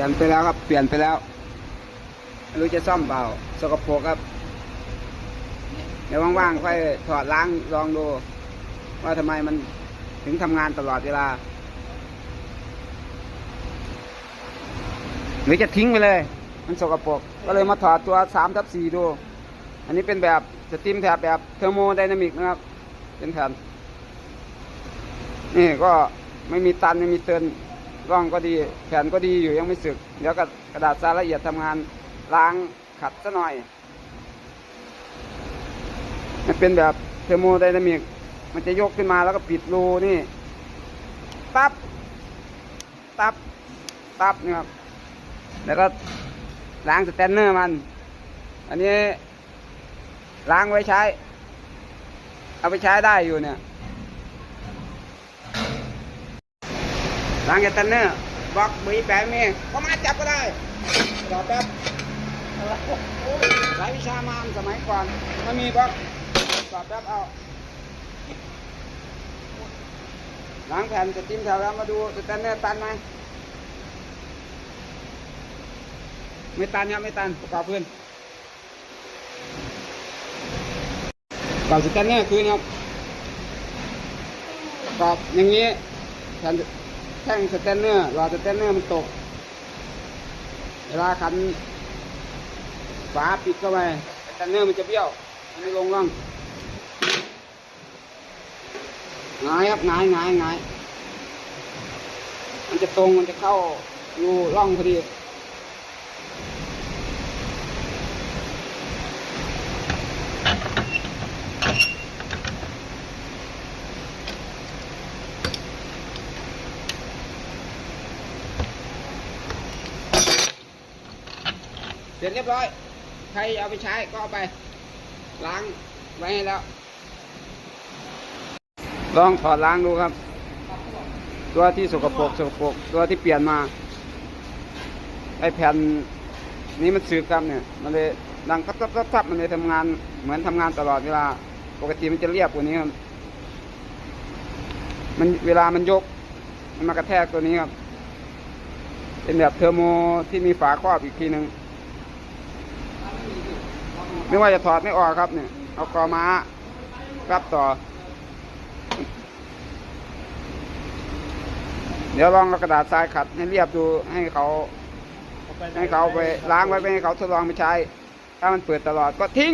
ลี่ยนไปแล้วครับ เปลี่ยนไปแล้วไม่รู้จะซ่อมเปล่า สกปรกครับ เดี๋ยวว่างๆค่อยถอดล้างลองดู ว่าทำไมมันถึงทำงานตลอดเวลา หรือจะทิ้งไปเลย มันสกปรกก็เลยมาถอดตัวสามทับสี่ดู อันนี้เป็นแบบสตรีมแถบแบบเทอร์โมไดนามิกนะครับ เป็นแผ่นนี่ก็ไม่มีตันไม่มีเตือน ร่องก็ดีแผ่นก็ดีอยู่ยังไม่สึก เดี๋ยวกระกระดาษทรายละเอียดทำงานล้างขัดซะหน่อย มันเป็นแบบเทอร์โมไดนามิก มันจะยกขึ้นมาแล้วก็ปิดรูนี่ ตับ ตับ ตับนี่ครับ แล้วก็ล้างสแตนเนอร์มัน อันนี้ล้างไว้ใช้ เอาไปใช้ได้อยู่เนี่ย ล้างสแตนเนอร์บล็อกมือแปะเมฆก็มาจับก็ได้รอแป๊บสายวิชามามสมัยก่อนมันมีบล็อกรอแป๊บเอาล้างแผ่นจะจิ้มแถวแล้วมาดูสแตนเนอร์ตันไหมไม่ตันครับไม่ตันประกอบพื้นประกอบสแตนเนอร์คืนครับประกอบอย่างนี้แผ่น แท่งสแตนเนอร์หลอดสแตนเนอร์มันตก เวลาขันฝาปิดเข้าไปสแตนเนอร์มันจะเบี้ยว มันไม่ลงร่องหงายครับหงายหงายหงายมันจะตรงมันจะเข้าอยู่ร่องพอดี เสร็จเรียบร้อย ใครเอาไปใช้ก็เอาไป ล้างไว้ให้แล้ว ลองถอดล้างดูครับ ตัวที่สกปรกสกปรกตัวที่เปลี่ยนมา ไอแผ่นนี้มันสึกครับเนี่ย มันเลยดังทับทับทับทับมันเลยทำงานเหมือนทำงานตลอดเวลา ปกติมันจะเรียบกว่านี้ครับมันเวลามันยก มันมากระแทกตัวนี้ครับ เป็นแบบเทอร์โมที่มีฝาครอบอีกทีหนึ่ง ไม่ว่าจะถอดไม่ออกครับเนี่ย เอากอม้ารับต่อ เดี๋ยวลองกระดาษทรายขัดให้เรียบดูให้เขา ให้เขาไปล้างไว้ไปให้เขาทดลองไปใช้ ถ้ามันเปิดตลอดก็ทิ้ง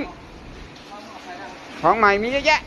ของใหม่มีเยอะแยะ